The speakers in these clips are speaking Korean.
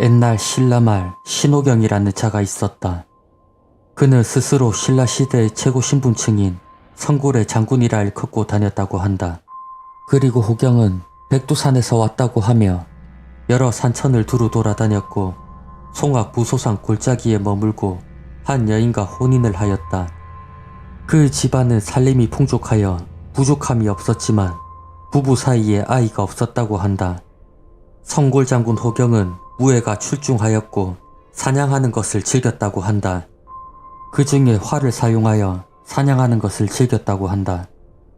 옛날 신라말 신호경이라는 자가 있었다. 그는 스스로 신라 시대의 최고 신분층인 성골의 장군이라 일컫고 다녔다고 한다. 그리고 호경은 백두산에서 왔다고 하며 여러 산천을 두루 돌아다녔고 송악 부소산 골짜기에 머물고 한 여인과 혼인을 하였다. 그 집안은 살림이 풍족하여 부족함이 없었지만 부부 사이에 아이가 없었다고 한다. 성골 장군 호경은 무예가 출중하였고 사냥하는 것을 즐겼다고 한다. 그 중에 활을 사용하여 사냥하는 것을 즐겼다고 한다.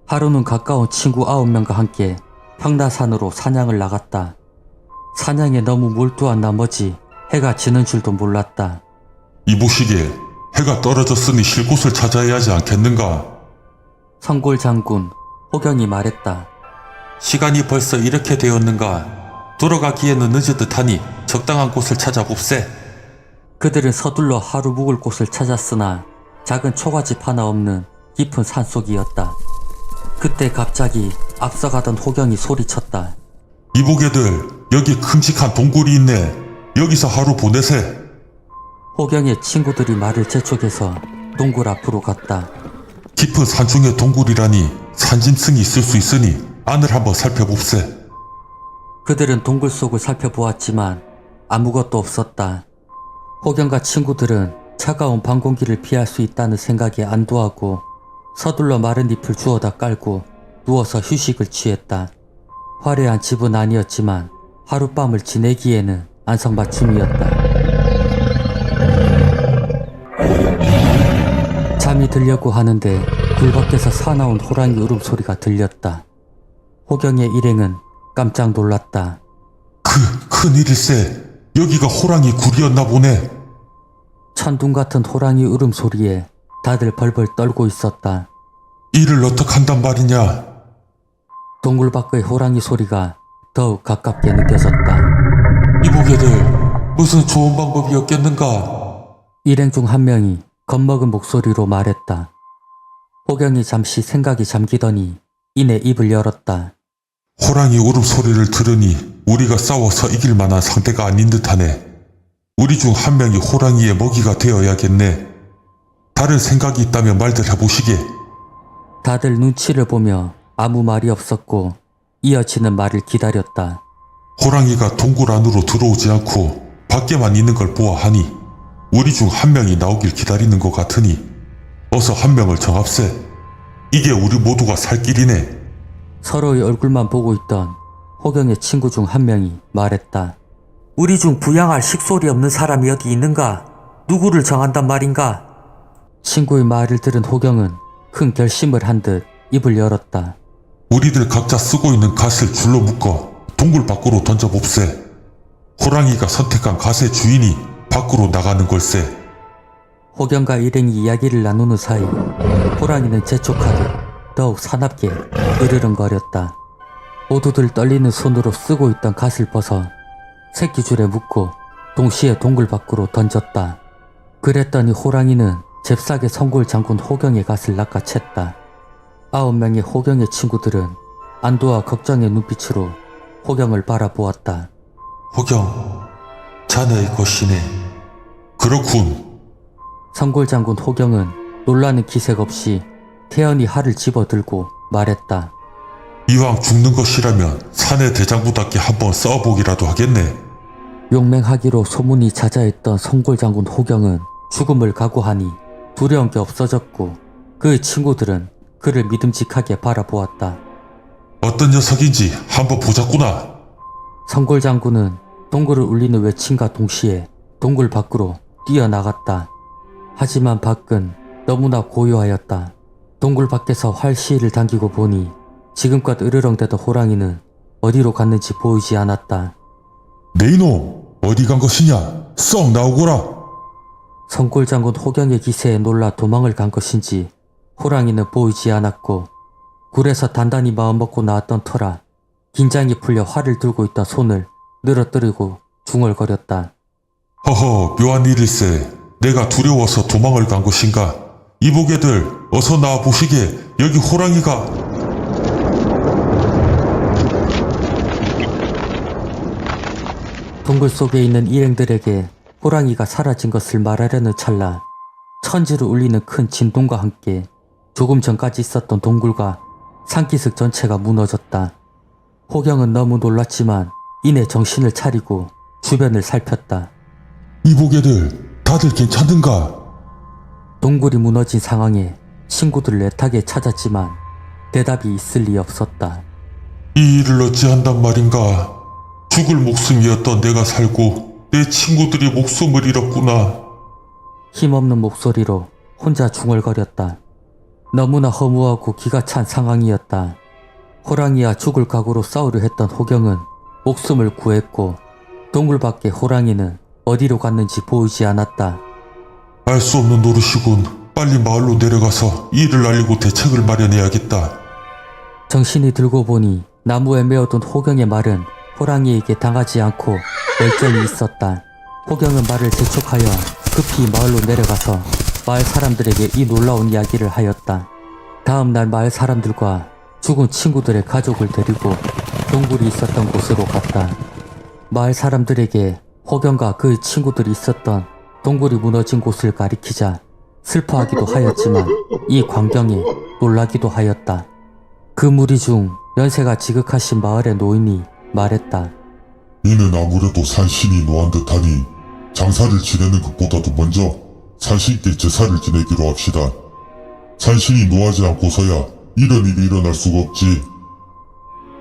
하루는 가까운 친구 아홉 명과 함께 평나산으로 사냥을 나갔다. 사냥에 너무 몰두한 나머지 해가 지는 줄도 몰랐다. 이보시게 해가 떨어졌으니 쉴 곳을 찾아야 하지 않겠는가? 성골 장군 호경이 말했다. 시간이 벌써 이렇게 되었는가? 돌아가기에는 늦은 듯하니 적당한 곳을 찾아봅세. 그들은 서둘러 하루 묵을 곳을 찾았으나 작은 초가집 하나 없는 깊은 산속이었다. 그때 갑자기 앞서가던 호경이 소리쳤다. 이보게들 여기 큼직한 동굴이 있네. 여기서 하루 보내세. 호경의 친구들이 말을 재촉해서 동굴 앞으로 갔다. 깊은 산중의 동굴이라니 산짐승이 있을 수 있으니 안을 한번 살펴봅세. 그들은 동굴 속을 살펴보았지만 아무것도 없었다. 호경과 친구들은 차가운 밤 공기를 피할 수 있다는 생각에 안도하고 서둘러 마른 잎을 주워다 깔고 누워서 휴식을 취했다. 화려한 집은 아니었지만 하룻밤을 지내기에는 안성맞춤이었다. 잠이 들려고 하는데 굴 밖에서 사나운 호랑이 울음소리가 들렸다. 호경의 일행은 깜짝 놀랐다. 그 큰일일세. 여기가 호랑이 굴이었나 보네. 천둥 같은 호랑이 울음소리에 다들 벌벌 떨고 있었다. 이를 어떡한단 말이냐? 동굴 밖의 호랑이 소리가 더욱 가깝게 느껴졌다. 이보게들 무슨 좋은 방법이 없겠는가? 일행 중 한 명이 겁먹은 목소리로 말했다. 호경이 잠시 생각이 잠기더니 이내 입을 열었다. 호랑이 울음소리를 들으니 우리가 싸워서 이길 만한 상대가 아닌 듯하네. 우리 중 한 명이 호랑이의 먹이가 되어야겠네. 다른 생각이 있다면 말들 해보시게. 다들 눈치를 보며 아무 말이 없었고 이어지는 말을 기다렸다. 호랑이가 동굴 안으로 들어오지 않고 밖에만 있는 걸 보아하니 우리 중 한 명이 나오길 기다리는 것 같으니 어서 한 명을 정합세. 이게 우리 모두가 살 길이네. 서로의 얼굴만 보고 있던 호경의 친구 중 한 명이 말했다. 우리 중 부양할 식솔이 없는 사람이 어디 있는가? 누구를 정한단 말인가? 친구의 말을 들은 호경은 큰 결심을 한 듯 입을 열었다. 우리들 각자 쓰고 있는 갓을 줄로 묶어 동굴 밖으로 던져봅세. 호랑이가 선택한 갓의 주인이 밖으로 나가는 걸세. 호경과 일행이 이야기를 나누는 사이 호랑이는 재촉하듯 더욱 사납게 으르렁거렸다. 모두들 떨리는 손으로 쓰고 있던 갓을 벗어 새끼줄에 묶고 동시에 동굴 밖으로 던졌다. 그랬더니 호랑이는 잽싸게 성골 장군 호경의 갓을 낚아챘다. 아홉 명의 호경의 친구들은 안도와 걱정의 눈빛으로 호경을 바라보았다. 호경, 자네의 것이네. 그렇군. 성골 장군 호경은 놀라는 기색 없이 태연히 활을 집어들고 말했다. 이왕 죽는 것이라면 사내 대장부답게 한번 싸워보기라도 하겠네. 용맹하기로 소문이 자자했던 성골 장군 호경은 죽음을 각오하니 두려운 게 없어졌고 그의 친구들은 그를 믿음직하게 바라보았다. 어떤 녀석인지 한번 보자꾸나. 성골 장군은 동굴을 울리는 외침과 동시에 동굴 밖으로 뛰어나갔다. 하지만 밖은 너무나 고요하였다. 동굴 밖에서 활시위를 당기고 보니 지금껏 으르렁대던 호랑이는 어디로 갔는지 보이지 않았다. 네 이놈, 어디 간 것이냐? 썩 나오거라. 성골 장군 호경의 기세에 놀라 도망을 간 것인지 호랑이는 보이지 않았고 굴에서 단단히 마음먹고 나왔던 터라 긴장이 풀려 활을 들고 있던 손을 늘어뜨리고 중얼거렸다. 허허, 묘한 일일세. 내가 두려워서 도망을 간 것인가? 이보게들, 어서 나와 보시게. 여기 호랑이가... 동굴 속에 있는 일행들에게 호랑이가 사라진 것을 말하려는 찰나 천지를 울리는 큰 진동과 함께 조금 전까지 있었던 동굴과 산기슭 전체가 무너졌다. 호경은 너무 놀랐지만 이내 정신을 차리고 주변을 살폈다. 이보게들 다들 괜찮은가? 동굴이 무너진 상황에 친구들을 애타게 찾았지만 대답이 있을 리 없었다. 이 일을 어찌한단 말인가? 죽을 목숨이었던 내가 살고 내 친구들이 목숨을 잃었구나. 힘없는 목소리로 혼자 중얼거렸다. 너무나 허무하고 기가 찬 상황이었다. 호랑이와 죽을 각오로 싸우려 했던 호경은 목숨을 구했고 동굴 밖의 호랑이는 어디로 갔는지 보이지 않았다. 알 수 없는 노릇이군. 빨리 마을로 내려가서 이 일을 알리고 대책을 마련해야겠다. 정신이 들고 보니 나무에 메어둔 호경의 말은 호랑이에게 당하지 않고 멀쩡히 있었다. 호경은 말을 재촉하여 급히 마을로 내려가서 마을 사람들에게 이 놀라운 이야기를 하였다. 다음 날 마을 사람들과 죽은 친구들의 가족을 데리고 동굴이 있었던 곳으로 갔다. 마을 사람들에게 호경과 그 친구들이 있었던 동굴이 무너진 곳을 가리키자 슬퍼하기도 하였지만 이 광경에 놀라기도 하였다. 그 무리 중 연세가 지극하신 마을의 노인이 말했다. 이는 아무래도 산신이 노한 듯하니 장사를 지내는 것보다도 먼저 산신께 제사를 지내기로 합시다. 산신이 노하지 않고서야 이런 일이 일어날 수가 없지.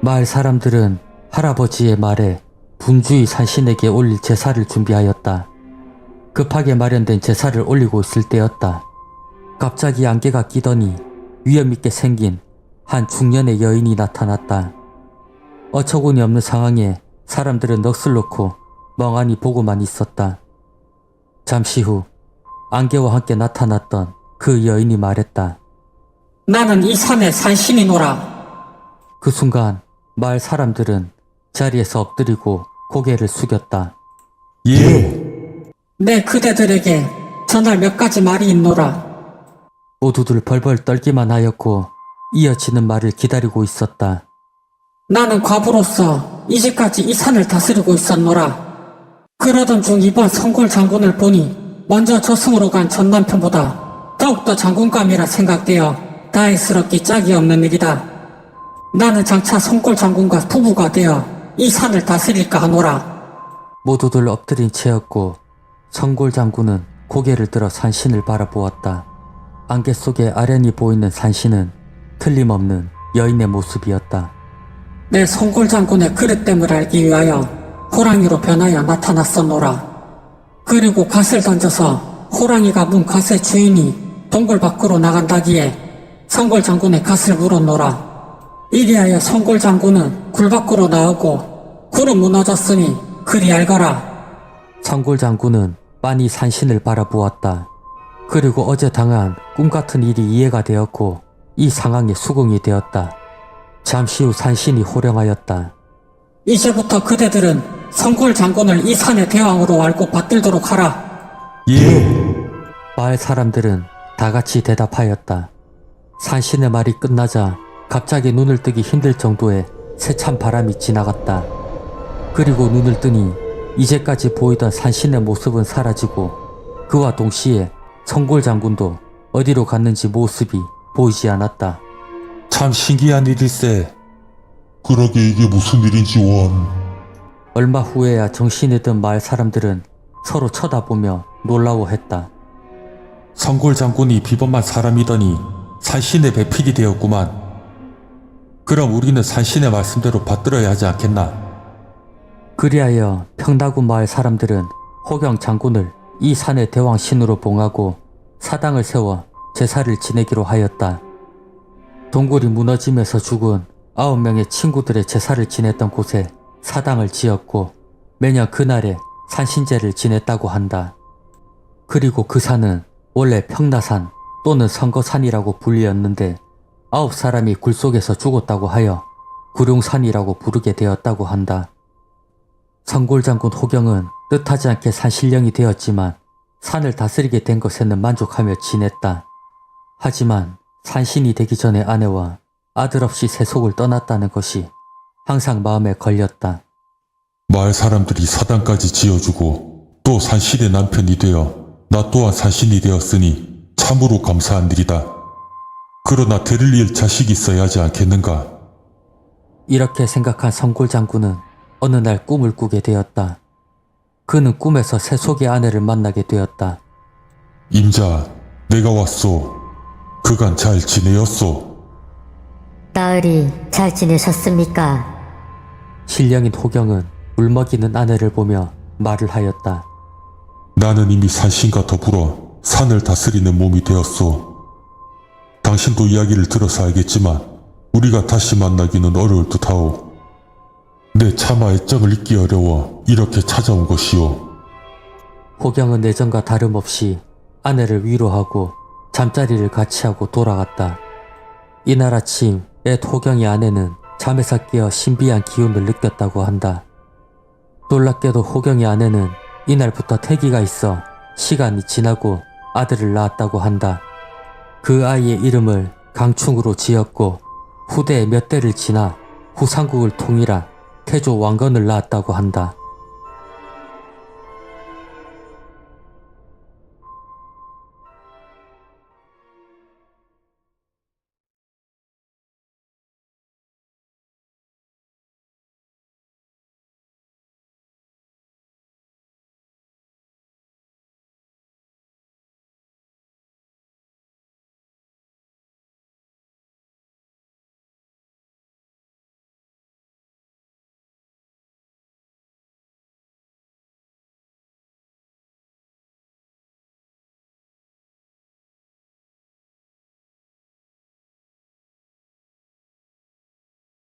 마을 사람들은 할아버지의 말에 분주히 산신에게 올릴 제사를 준비하였다. 급하게 마련된 제사를 올리고 있을 때였다. 갑자기 안개가 끼더니 위험있게 생긴 한 중년의 여인이 나타났다. 어처구니 없는 상황에 사람들은 넋을 놓고 멍하니 보고만 있었다. 잠시 후 안개와 함께 나타났던 그 여인이 말했다. 나는 이 산의 산신이노라. 그 순간 마을 사람들은 자리에서 엎드리고 고개를 숙였다. 예. 내 그대들에게 전할 몇 가지 말이 있노라. 모두들 벌벌 떨기만 하였고 이어지는 말을 기다리고 있었다. 나는 과부로서 이제까지 이 산을 다스리고 있었노라. 그러던 중 이번 성골 장군을 보니 먼저 저승으로 간 전 남편보다 더욱더 장군감이라 생각되어 다행스럽기 짝이 없는 일이다. 나는 장차 성골 장군과 부부가 되어 이 산을 다스릴까 하노라. 모두들 엎드린 채였고 성골 장군은 고개를 들어 산신을 바라보았다. 안개 속에 아련히 보이는 산신은 틀림없는 여인의 모습이었다. 내 성골 장군의 그릇됨을 알기 위하여 호랑이로 변하여 나타났었노라. 그리고 갓을 던져서 호랑이가 문 갓의 주인이 동굴 밖으로 나간다기에 성골 장군의 갓을 물었노라. 이리하여 성골 장군은 굴 밖으로 나오고 굴은 무너졌으니 그리 알거라. 성골 장군은 빤히 산신을 바라보았다. 그리고 어제 당한 꿈 같은 일이 이해가 되었고 이 상황에 수긍이 되었다. 잠시 후 산신이 호령하였다. 이제부터 그대들은 성골 장군을 이 산의 대왕으로 알고 받들도록 하라. 예. 마을 사람들은 다 같이 대답하였다. 산신의 말이 끝나자 갑자기 눈을 뜨기 힘들 정도의 세찬 바람이 지나갔다. 그리고 눈을 뜨니 이제까지 보이던 산신의 모습은 사라지고 그와 동시에 성골 장군도 어디로 갔는지 모습이 보이지 않았다. 참 신기한 일일세. 그러게 이게 무슨 일인지 원. 얼마 후에야 정신이 든 마을 사람들은 서로 쳐다보며 놀라워했다. 성골 장군이 비범한 사람이더니 산신의 배필이 되었구만. 그럼 우리는 산신의 말씀대로 받들어야 하지 않겠나? 그리하여 평나구 마을 사람들은 호경 장군을 이 산의 대왕 신으로 봉하고 사당을 세워 제사를 지내기로 하였다. 동굴이 무너지면서 죽은 아홉 명의 친구들의 제사를 지냈던 곳에 사당을 지었고 매년 그날에 산신제를 지냈다고 한다. 그리고 그 산은 원래 평나산 또는 선거산이라고 불리었는데 아홉 사람이 굴 속에서 죽었다고 하여 구룡산이라고 부르게 되었다고 한다. 성골장군 호경은 뜻하지 않게 산신령이 되었지만 산을 다스리게 된 것에는 만족하며 지냈다. 하지만 산신이 되기 전에 아내와 아들 없이 세속을 떠났다는 것이 항상 마음에 걸렸다. 마을 사람들이 사당까지 지어주고 또 산신의 남편이 되어 나 또한 산신이 되었으니 참으로 감사한 일이다. 그러나 데릴 일 자식이 있어야 하지 않겠는가? 이렇게 생각한 성골 장군은 어느 날 꿈을 꾸게 되었다. 그는 꿈에서 세속의 아내를 만나게 되었다. 임자, 내가 왔소. 그간 잘 지내었소. 나으리 잘 지내셨습니까? 신령인 호경은 울먹이는 아내를 보며 말을 하였다. 나는 이미 산신과 더불어 산을 다스리는 몸이 되었소. 당신도 이야기를 들어서 알겠지만 우리가 다시 만나기는 어려울 듯하오. 내 차마 애정을 잊기 어려워 이렇게 찾아온 것이오. 호경은 예전과 다름없이 아내를 위로하고 잠자리를 같이 하고 돌아갔다. 이날 아침 애 호경의 아내는 잠에서 깨어 신비한 기운을 느꼈다고 한다. 놀랍게도 호경의 아내는 이날부터 태기가 있어 시간이 지나고 아들을 낳았다고 한다. 그 아이의 이름을 강충으로 지었고 후대에 몇 대를 지나 후삼국을 통일한 태조 왕건을 낳았다고 한다.